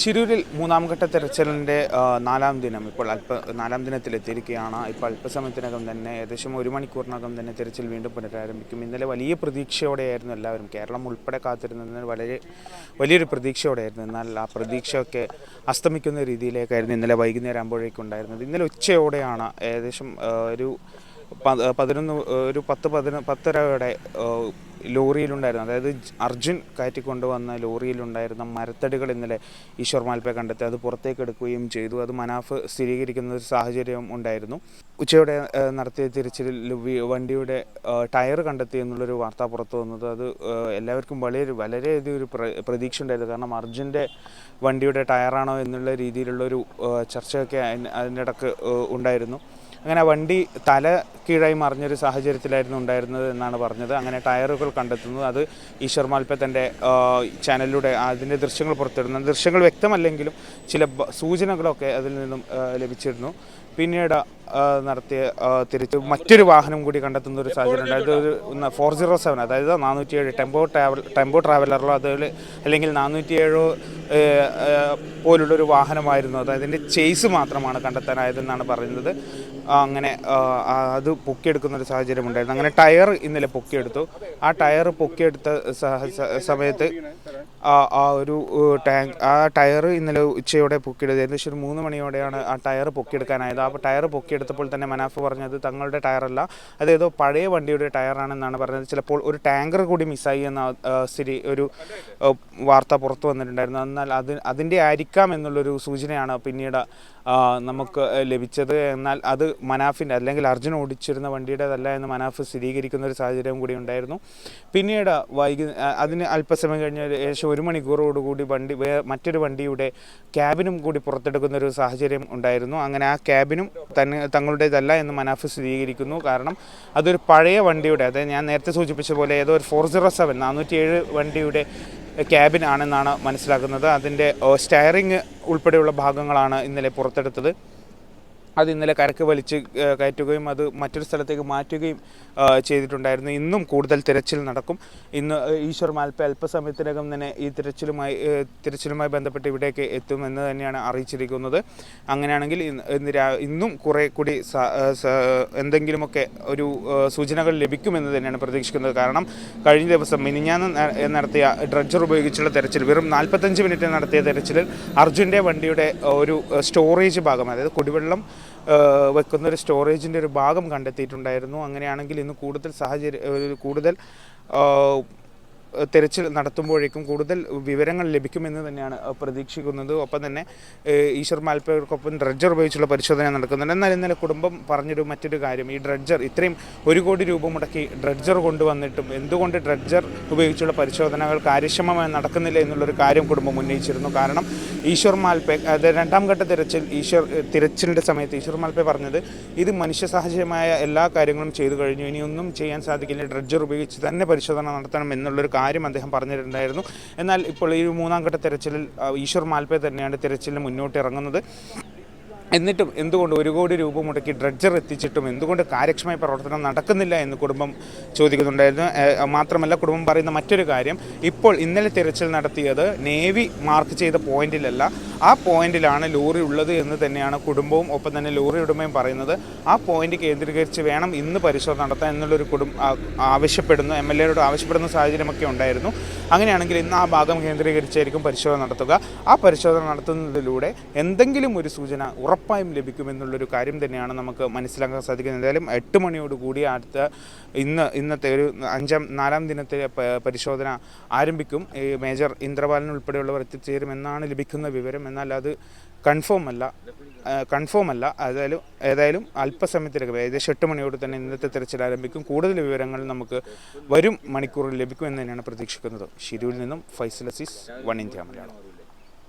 ശിരൂരിൽ മൂന്നാം ഘട്ട തെരച്ചിലിന്റെ നാലാം ദിനം ഇപ്പോൾ അല്പ നാലാം ദിനത്തിലെത്തിയിരിക്കുകയാണ്. ഇപ്പോൾ അല്പസമയത്തിനകം തന്നെ ഏകദേശം ഒരു മണിക്കൂറിനകം തന്നെ തെരച്ചിൽ വീണ്ടും പുനരാരംഭിക്കും. ഇന്നലെ വലിയ പ്രതീക്ഷയോടെയായിരുന്നു എല്ലാവരും. കേരളം ഉൾപ്പെടെ കാത്തിരുന്നതിന് വളരെ വലിയൊരു പ്രതീക്ഷയോടെയായിരുന്നു. എന്നാൽ ആ പ്രതീക്ഷയൊക്കെ അസ്തമിക്കുന്ന രീതിയിലേക്കായിരുന്നു ഇന്നലെ വൈകുന്നേരം ആകുമ്പോഴേക്കും ഉണ്ടായിരുന്നത്. ഇന്നലെ ഉച്ചയോടെയാണ് ഏകദേശം ഒരു പതിനൊന്ന് ഒരു പത്ത് പതിനൊന്ന് പത്തരയോടെ ലോറിയിലുണ്ടായിരുന്ന. അതായത് അർജുൻ കയറ്റിക്കൊണ്ടുവന്ന ലോറിയിലുണ്ടായിരുന്ന മരത്തടികൾ ഇന്നലെ ഈശ്വർ മാൽപ്പെ കണ്ടെത്തി. അത് പുറത്തേക്ക് എടുക്കുകയും ചെയ്തു. അത് മനാഫ് സ്ഥിരീകരിക്കുന്ന ഒരു സാഹചര്യം ഉണ്ടായിരുന്നു. ഉച്ചയോടെ നടത്തിയ തിരച്ചിലിൽ വണ്ടിയുടെ ടയർ കണ്ടെത്തി എന്നുള്ളൊരു വാർത്ത പുറത്തു വന്നത്. അത് എല്ലാവർക്കും വളരെ വളരെയധികം ഒരു പ്ര- പ്രതീക്ഷ ഉണ്ടായിരുന്നു. കാരണം അർജുന്റെ വണ്ടിയുടെ ടയറാണോ എന്നുള്ള രീതിയിലുള്ളൊരു ചർച്ചയൊക്കെ അതിനിടക്ക് ഉണ്ടായിരുന്നു. അങ്ങനെ വണ്ടി തല കീഴായി മറിഞ്ഞൊരു സാഹചര്യത്തിലായിരുന്നു ഉണ്ടായിരുന്നത് എന്നാണ് പറഞ്ഞത്. അങ്ങനെ ടയറുകൾ കണ്ടെത്തുന്നു അത് ഈശ്വർ മാൽപ്പെ തന്റെ ചാനലിലൂടെ അതിന്റെ ദൃശ്യങ്ങൾ പുറത്തിടുന്നു. ദൃശ്യങ്ങൾ വ്യക്തമല്ലെങ്കിലും ചില സൂചനകളൊക്കെ അതിൽ നിന്നും ലഭിച്ചിരുന്നു. പിന്നീട് നടത്തിയ തിരിച്ച് മറ്റൊരു വാഹനം കൂടി കണ്ടെത്തുന്ന ഒരു സാഹചര്യം ഉണ്ടായത് ഒരു ഫോർ സീറോ സെവൻ അതായത് നാനൂറ്റി ഏഴ് ടെമ്പോ ട്രാവൽ ടെമ്പോ ട്രാവലറിലോ അതിൽ അല്ലെങ്കിൽ നാനൂറ്റി ഏഴോ പോലുള്ളൊരു വാഹനമായിരുന്നു. അതായത് അതിന്റെ ചേസ് മാത്രമാണ് കണ്ടെത്താനായതെന്നാണ് പറയുന്നത്. അങ്ങനെ അത് പൊക്കിയെടുക്കുന്ന ഒരു സാഹചര്യം ഉണ്ടായിരുന്നു അങ്ങനെ ടയർ ഇന്നലെ പൊക്കിയെടുത്തു. ആ ടയർ പൊക്കിയെടുത്ത സമയത്ത് ആ ഒരു ടാങ്ക് ആ ടയർ ഇന്നലെ ഉച്ചയോടെ പൊക്കിയെടുത്തു ഏകദേശം ഒരു മൂന്ന് മണിയോടെയാണ് ആ ടയർ പൊക്കിയെടുക്കാനായത്. ആ ടയർ പൊക്കിയെടുത്തപ്പോൾ തന്നെ മനാഫ് പറഞ്ഞത് തങ്ങളുടെ ടയറല്ല അതേതോ പഴയ വണ്ടിയുടെ ടയറാണെന്നാണ് പറഞ്ഞത്. ചിലപ്പോൾ ഒരു ടാങ്കർ കൂടി മിസ്സായി എന്ന സ്ഥിതി ഒരു വാർത്ത പുറത്തു വന്നിട്ടുണ്ടായിരുന്നു. എന്നാൽ അത് അതിന്റെ ആയിരിക്കാം എന്നുള്ളൊരു സൂചനയാണ് പിന്നീട് നമുക്ക് ലഭിച്ചത്. എന്നാൽ അത് മനാഫിന്റെ അല്ലെങ്കിൽ അർജുൻ ഓടിച്ചിരുന്ന വണ്ടിയുടേതല്ല എന്ന് മനാഫ് സ്ഥിരീകരിക്കുന്ന ഒരു സാഹചര്യം കൂടി ഉണ്ടായിരുന്നു. പിന്നീട് വൈകി അതിന് അല്പസമയം കഴിഞ്ഞ് ഏകദേശം ഒരു മണിക്കൂറോടുകൂടി വണ്ടി വേ മറ്റൊരു വണ്ടിയുടെ ക്യാബിനും കൂടി പുറത്തെടുക്കുന്ന ഒരു സാഹചര്യം ഉണ്ടായിരുന്നു. അങ്ങനെ ആ ക്യാബിനും തന്നെ തങ്ങളുടേതല്ല എന്ന് മനാഫ് സ്ഥിരീകരിക്കുന്നു. കാരണം അതൊരു പഴയ വണ്ടിയുടെ അതായത് ഞാൻ നേരത്തെ സൂചിപ്പിച്ച പോലെ ഏതോ ഒരു ഫോർ സീറോ സെവൻ നാനൂറ്റി ഏഴ് വണ്ടിയുടെ ക്യാബിൻ ആണെന്നാണ് മനസ്സിലാക്കുന്നത്. അതിന്റെ സ്റ്റയറിങ് ഉൾപ്പെടെയുള്ള ഭാഗങ്ങളാണ് ഇന്നലെ പുറത്തെടുത്തത്. അത് ഇന്നലെ കരക്ക് വലിച്ച് കയറ്റുകയും അത് മറ്റൊരു സ്ഥലത്തേക്ക് മാറ്റുകയും ചെയ്തിട്ടുണ്ടായിരുന്നു. ഇന്നും കൂടുതൽ തിരച്ചിൽ നടക്കും. ഇന്ന് ഈശ്വർ മാൽപ്പ അല്പസമയത്തിനകം തന്നെ ഈ തിരച്ചിലുമായി തിരച്ചിലുമായി ബന്ധപ്പെട്ട് ഇവിടേക്ക് എത്തുമെന്ന് തന്നെയാണ് അറിയിച്ചിരിക്കുന്നത്. അങ്ങനെയാണെങ്കിൽ ഇന്ന് ഇന്ന് കുറേ കൂടി എന്തെങ്കിലുമൊക്കെ ഒരു സൂചനകൾ ലഭിക്കുമെന്ന് തന്നെയാണ് പ്രതീക്ഷിക്കുന്നത്. കാരണം കഴിഞ്ഞ ദിവസം മിനിഞ്ഞാന്ന് നടത്തിയ ഡ്രഡ്ജർ ഉപയോഗിച്ചുള്ള തെരച്ചിൽ വെറും നാൽപ്പത്തഞ്ച് മിനിറ്റ് നടത്തിയ തെരച്ചിലിൽ അർജുന്റെ വണ്ടിയുടെ ഒരു സ്റ്റോറേജ് ഭാഗം അതായത് കുടിവെള്ളം വെക്കുന്ന ഒരു സ്റ്റോറേജിന്റെ ഒരു ഭാഗം കണ്ടെത്തിയിട്ടുണ്ടായിരുന്നു. അങ്ങനെയാണെങ്കിൽ ഇന്ന് കൂടുതൽ സാഹചര്യം കൂടുതൽ തെരച്ചിൽ നടത്തുമ്പോഴേക്കും കൂടുതൽ വിവരങ്ങൾ ലഭിക്കുമെന്ന് തന്നെയാണ് പ്രതീക്ഷിക്കുന്നത്. ഒപ്പം തന്നെ ഈശ്വർ മാൽപ്പയ്ക്കൊപ്പം ഡ്രഡ്ജർ ഉപയോഗിച്ചുള്ള പരിശോധന നടക്കുന്നുണ്ട്. എന്നാൽ ഇന്നലെ കുടുംബം പറഞ്ഞൊരു മറ്റൊരു കാര്യം. ഈ ഡ്രഡ്ജർ ഇത്രയും ഒരു കോടി രൂപ മുടക്കി ഡ്രഡ്ജർ കൊണ്ടുവന്നിട്ടും എന്തുകൊണ്ട് ഡ്രഡ്ജർ ഉപയോഗിച്ചുള്ള പരിശോധനകൾ കാര്യക്ഷമമായി നടക്കുന്നില്ല എന്നുള്ളൊരു കാര്യം കുടുംബം ഉന്നയിച്ചിരുന്നു. കാരണം ഈശ്വർ മാൽപ്പെ അത് രണ്ടാം ഘട്ട തിരച്ചിൽ ഈശ്വർ തിരച്ചിലിന്റെ സമയത്ത് ഈശ്വർ മാൽപ്പെ പറഞ്ഞത് ഇത് മനുഷ്യ സഹജമായ എല്ലാ കാര്യങ്ങളും ചെയ്തു കഴിഞ്ഞു. ഇനിയൊന്നും ചെയ്യാൻ സാധിക്കില്ല. ഡ്രഡ്ജർ ഉപയോഗിച്ച് തന്നെ പരിശോധന നടത്തണം എന്നുള്ളൊരു കാര്യം അദ്ദേഹം പറഞ്ഞിട്ടുണ്ടായിരുന്നു. എന്നാൽ ഇപ്പോൾ ഈ മൂന്നാം ഘട്ട തെരച്ചിലിൽ ഈശ്വർ മാൽപേ തന്നെയാണ് തിരച്ചിലിന് മുന്നോട്ട് ഇറങ്ങുന്നത്. എന്നിട്ടും എന്തുകൊണ്ട് ഒരു കോടി രൂപ മുടക്കി ഡ്രഡ്ജർ എത്തിച്ചിട്ടും എന്തുകൊണ്ട് കാര്യക്ഷമമായ പ്രവർത്തനം നടക്കുന്നില്ല എന്ന് കുടുംബം ചോദിക്കുന്നുണ്ടായിരുന്നു. മാത്രമല്ല കുടുംബം പറയുന്ന മറ്റൊരു കാര്യം. ഇപ്പോൾ ഇന്നലെ തിരച്ചിൽ നടത്തിയത് നേവി മാർക്ക് ചെയ്ത പോയിന്റിലല്ല ആ പോയിന്റിലാണ് ലോറി ഉള്ളത് എന്ന് തന്നെയാണ് കുടുംബവും ഒപ്പം തന്നെ ലോറി ഉടമയും പറയുന്നത്. ആ പോയിന്റ് കേന്ദ്രീകരിച്ച് വേണം ഇന്ന് പരിശോധന നടത്താൻ എന്നുള്ളൊരു കുടുംബ ആവശ്യപ്പെടുന്നു. എം എൽ എയോട് ആവശ്യപ്പെടുന്ന സാഹചര്യമൊക്കെ ഉണ്ടായിരുന്നു. അങ്ങനെയാണെങ്കിൽ ഇന്ന് ആ ഭാഗം കേന്ദ്രീകരിച്ചായിരിക്കും പരിശോധന നടത്തുക. ആ പരിശോധന നടത്തുന്നതിലൂടെ എന്തെങ്കിലും ഒരു സൂചന ഉറപ്പായും ലഭിക്കുമെന്നുള്ളൊരു കാര്യം തന്നെയാണ് നമുക്ക് മനസ്സിലാക്കാൻ സാധിക്കുന്നത്. എന്തായാലും എട്ട് മണിയോടുകൂടി അടുത്ത ഇന്ന് ഇന്നത്തെ ഒരു അഞ്ചാം നാലാം ദിനത്തെ പരിശോധന ആരംഭിക്കും. മേജർ ഇന്ദ്രപാലൻ ഉൾപ്പെടെയുള്ളവർ എത്തിച്ചേരുമെന്നാണ് ലഭിക്കുന്ന വിവരം എന്നാൽ അത് കൺഫേം അല്ല കൺഫേം അല്ല. ഏതായാലും ഏതായാലും അല്പസമയത്തിനകം ഏകദേശം എട്ട് മണിയോട് തന്നെ ഇന്നത്തെ തിരച്ചിൽ ആരംഭിക്കും. കൂടുതൽ വിവരങ്ങൾ നമുക്ക് വരും മണിക്കൂറിൽ ലഭിക്കുമെന്ന് തന്നെയാണ് പ്രതീക്ഷിക്കുന്നത്. ഷിരൂരിൽ നിന്നും ഫൈസലസിസ് വൺ ഇന്ത്യ മലയാളം.